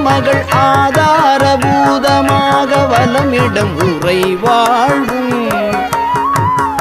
மகள் ஆதாரபூதமாக வலமிடம் உரை வாழ்வும்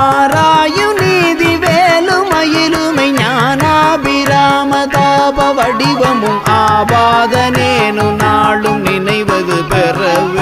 ஆராயு நீதி வேலுமயிலுமை ஞானாபிராமதாப வடிவமும் ஆபாதனேனு நாளும் நினைவது பெறவே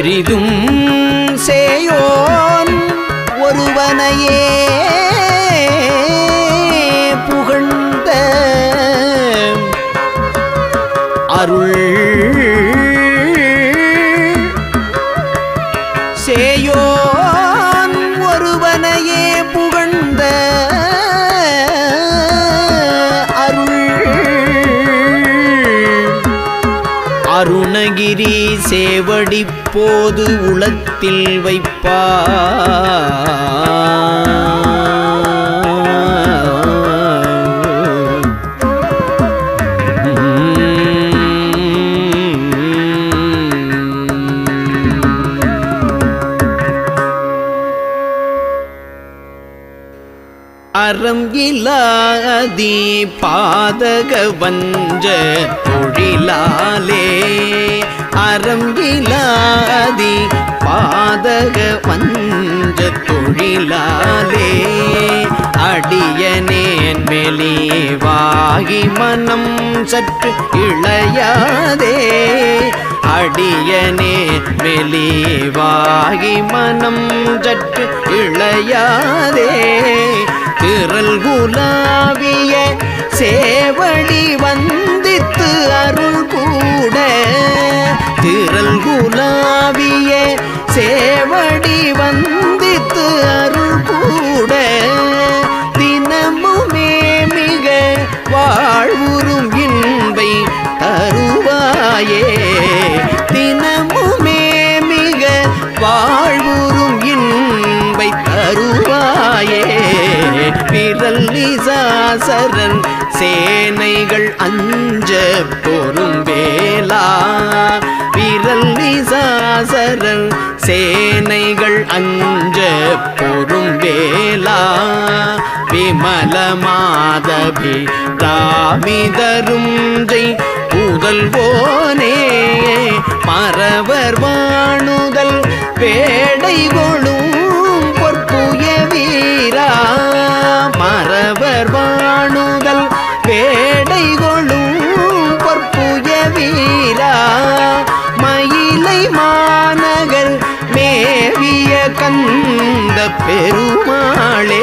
பெரிதும் சேயோன் ஒருவனையே புகழ்ந்த அருள். சேயோன் ஒருவனையே புகழ்ந்த அருள். அருணகிரி சேவடி அப்போது உளத்தில் வைப்பா அறம் இலாதி பாதக வஞ்ச தொழிலாலே அறம்பிலாதி பாதக வஞ்ச தொழிலாலே அடியனேன் வெளிவாகி மனம் சற்று இளையாதே. அடியனே வெளிவாகி மனம் சற்று இளையாதே. திரல் குலாவிய சேவடி வந்தித்து அருள் திரள் குலாவிய சேவடி வந்தித்து அருள் கூட தினமுமே மிக வாழ்வுறும் இன்பை தருவாயே. தினமுமே மிக வாழ்வுறும் இன்பை தருவாயே. விரல் நிசாசரன் சேனைகள் அஞ்ச சேனைகள் அஞ்ச பொறும் வேலா விமல மாதவி ராமிதரும் ஜெய் புதல்வோனே மறவர் வாணுதல் பேடை கொழும் பொற்புய வீரா. மறவர் வாணுதல் பெருமாளே.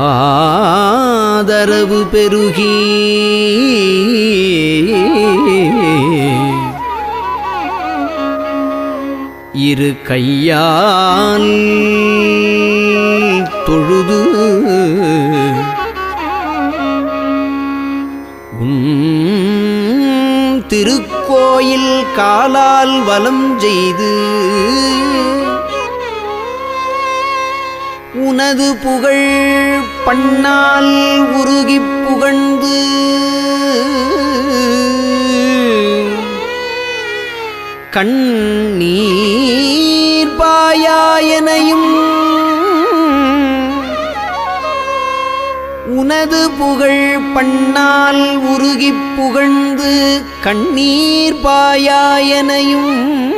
ஆதரவு பெருகி. இரு கையால் தொழுது. உன் திருக்கோயில் காலால் வலம் செய்து. உனது புகழ் பண்ணால் உருகி புகழ்ந்து. கண்ணீர் பாயாயனையும் உனது புகழ் பண்ணால் உருகி புகழ்ந்து. கண்ணீர் பாயாயனையும்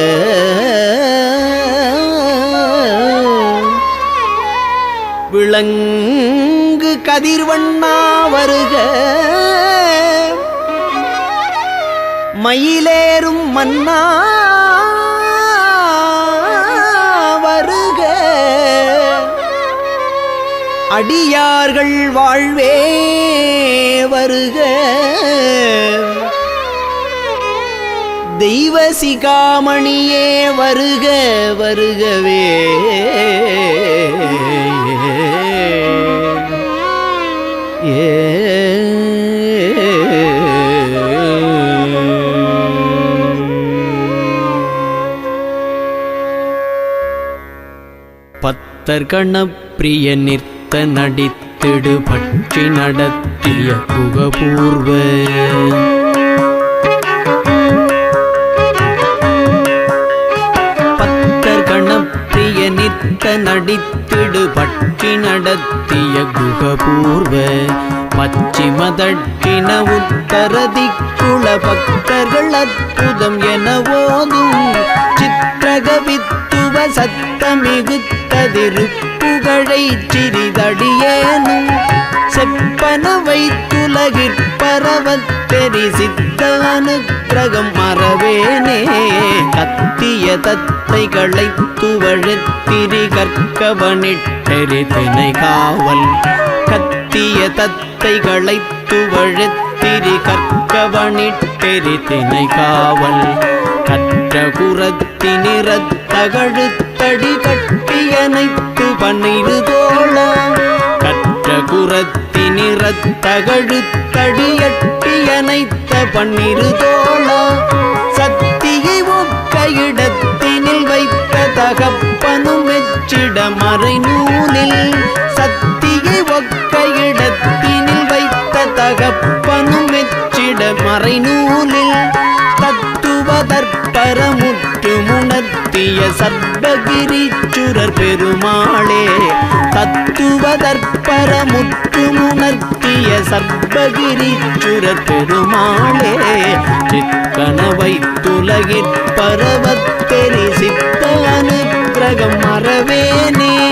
விளங்கு கதிர்வண்ணா வருக. மயிலேறும் மன்னா வருக. அடியார்கள் வாழ்வே வருக. தெய்வ சிகாமணியே வருக வருகவே. பத்தர் கணப்பிரிய நிற்த நடித்திடு பற்றி நடத்திய புகபூர்வ. பத்தர்கணப்பிரிய கணப்பிரிய நித்த நடித்திடு பற்றி நடத்திய குகபூர்வ பச்சிமதட்டின உத்தரதிக்குள பக்தர்கள் அற்புதம் என ஓதும். சித்திரகவித்துவ சத்தமிகுத்ததிரு புகழை சிறிதடியேனும். செப்பன வைத்துலகிற்பரவத் தெரி அனுக்கிரகம் மறவேனே. கத்திய தத்தைகளை துவழத்திரி கற்கவனிட்டு கற்கவனிட்டெரி தினை காவல் கத்திய தத்தைகளை துவழத்திரி கற்கவனிட்டெரி தினை காவல் கற்ற குரத்தினிறத்தகழுத்தடி கட்டியனைத்து பன்னிரு தோழ கற்ற குரத்தினிறத்தகழுத்தடியட்டியனைத்த பன்னிரு தோழ சத்தியை ஒக்க இடத்தினில் வைத்த தகப்ப மறை நூலில் சத்தியை ஒக்க இடத்தினில் வைத்த தகப்பனும் மெச்சிட மறை நூலில் தத்துவதற்பரமுற்று முணர்த்திய சர்வகிரிச்சுரர் பெருமாளே தத்துவதற்பரமுற்று முணர்த்திய சர்வகிரிச்சுரர் பெருமாளே சிற்கனவை துலகிற் பரவத்தெரி சித்த உலகம் மறவேனே.